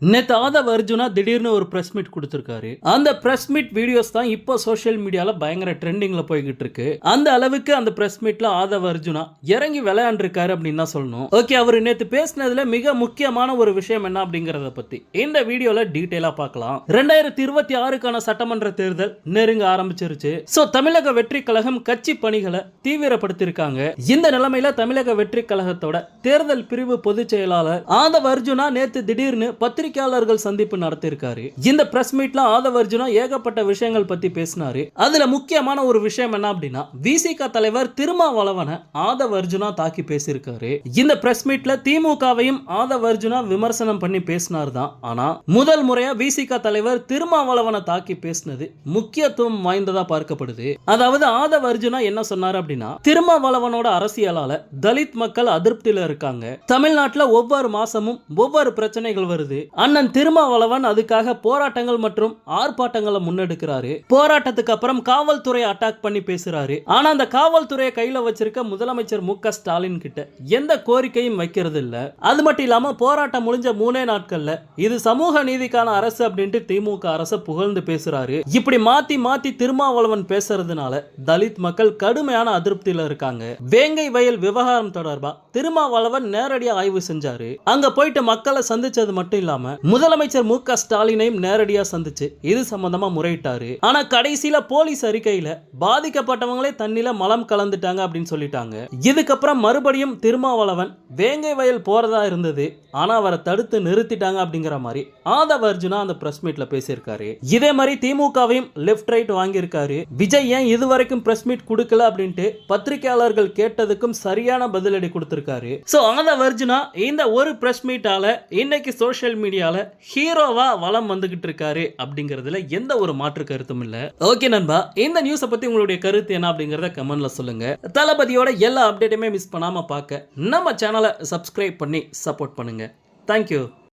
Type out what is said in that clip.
நேத்து ஆதவ் அர்ஜுனா திடீர்னு ஒரு பிரஸ் மீட் கொடுத்துருக்காரு. அந்த பிரஸ் மீட் வீடியோஸ் தான் இப்போ சோஷியல் மீடியால பயங்கர ட்ரெண்டிங்ல போய்கிட்டு இருக்கு. அந்த அளவுக்கு அந்த பிரஸ் மீட்ல ஆதவ் அர்ஜுனா இறங்கி விளையாண்டுருக்காரு அப்படின்னு தான் சொல்லணும். ஓகே அவர் நேத்து பேசினதுல மிக முக்கியமான ஒரு விஷயம் என்ன அப்படிங்கறத பத்தி. இந்த வீடியோல டீடைலா பார்க்கலாம். ரெண்டாயிரத்தி இருபத்தி ஆறுக்கான சட்டமன்ற தேர்தல் நெருங்க ஆரம்பிச்சிருச்சு. சோ தமிழக வெற்றி கழகம் கட்சி பணிகளை தீவிரப்படுத்தியிருக்காங்க. இந்த நிலைமையில தமிழக வெற்றி கழகத்தோட தேர்தல் பிரிவு பொதுச் செயலாளர் ஆதவ் அர்ஜுனா நேத்து திடீர்னு பத்திரிகையாளர்கள் சந்திப்பு நடத்தியிருக்காரு. இந்த பிரஸ் மீட்ல ஆதவர்ஜுனா ஏகப்பட்ட விஷயங்கள் பத்தி பேசினாரு. அதுல முக்கியமான ஒரு விஷயம் என்ன அப்படின்னா விசிக தலைவர் திருமாவளவனை ஆதவர்ஜுனா தாக்கி பேசியிருக்காரு. இந்த பிரஸ் மீட்ல திமுகவையும் ஆதவர்ஜுனா விமர்சனம் பண்ணி பேசினார் தான். ஆனா முதல் முறையா விசிக தலைவர் திருமாவளவனை தாக்கி பேசினது முக்கியத்துவம் வாய்ந்ததா பார்க்கப்படுது. அதாவது ஆதவர்ஜுனா என்ன சொன்னார் அப்படின்னா திருமாவளவனோட அரசியலால தலித் மக்கள் அதிருப்தியில இருக்காங்க. தமிழ்நாட்டுல ஒவ்வொரு மாசமும் ஒவ்வொரு பிரச்சனைகள் வருது. அண்ணன் திருமாவளவன் அதுக்காக போராட்டங்கள் மற்றும் ஆர்ப்பாட்டங்களை முன்னெடுக்கிறாரு. போராட்டத்துக்கு அப்புறம் காவல்துறை அட்டாக் பண்ணி பேசுறாரு. ஆனா அந்த காவல்துறையை கையில வச்சிருக்க முதலமைச்சர் மு ஸ்டாலின் கிட்ட எந்த கோரிக்கையும் வைக்கிறது இல்ல அது மட்டும் இல்லாம போராட்டம் முடிஞ்ச மூணே நாட்கள்ல இது சமூக நீதிக்கான அரசு அப்படின்ட்டு திமுக அரசு புகழ்ந்து பேசுறாரு. இப்படி மாத்தி மாத்தி திருமாவளவன் பேசுறதுனால தலித் மக்கள் கடுமையான அதிருப்தியில இருக்காங்க. வேங்கை வயல் விவகாரம் தொடர்பா திருமாவளவன் நேரடியாக ஆய்வு செஞ்சாரு. அங்க போயிட்டு மக்களை சந்திச்சது மட்டும் இல்லாம முதலமைச்சர் மு க ஸ்டாலினையும் நேரடியா சந்திச்சு இது சம்பந்தமா முறையிட்டாரு. ஆனா கடைசியில போலீஸ் அறிக்கையில பாதிக்கப்பட்டவங்களே தண்ணில மலம் கலந்துட்டாங்க அப்படின்னு சொல்லிட்டாங்க. இதுக்கப்புறம் மறுபடியும் திருமாவளவன் வேங்கை வயல் போறதா இருந்தது. ஆனா அவரை தடுத்து நிறுத்திட்டாங்க அப்படிங்கிற மாதிரி ஆதவ அர்ஜுனா அந்த பிரஸ் மீட்ல பேசியிருக்காரு. இதே மாதிரி திமுகவையும் லெஃப்ட் ரைட் வாங்கியிருக்காரு. விஜய் ஏன் இதுவரைக்கும் பிரஸ் மீட் கொடுக்கல அப்படின்ட்டு பத்திரிகையாளர்கள் கேட்டதுக்கும் சரியான பதிலடி கொடுத்திருக்காரு. சோ ஆதவ அர்ஜுனா இந்த ஒரு பிரஸ் மீட்டால இன்னைக்கு சோஷியல் மீடியால ஹீரோவா வலம் வந்துகிட்டு இருக்காரு அப்படிங்கறதுல எந்த ஒரு மாற்று கருத்தும் இல்ல. ஓகே நண்பா இந்த நியூஸை பத்தி உங்களுடைய கருத்து என்ன அப்படிங்கறத கமெண்ட்ல சொல்லுங்க. தளபதியோட எல்லா அப்டேட்டுமே மிஸ் பண்ணாம பார்க்க நம்ம சேனலை சப்ஸ்கிரைப் பண்ணி சப்போர்ட் பண்ணுங்க. தேங்க்யூ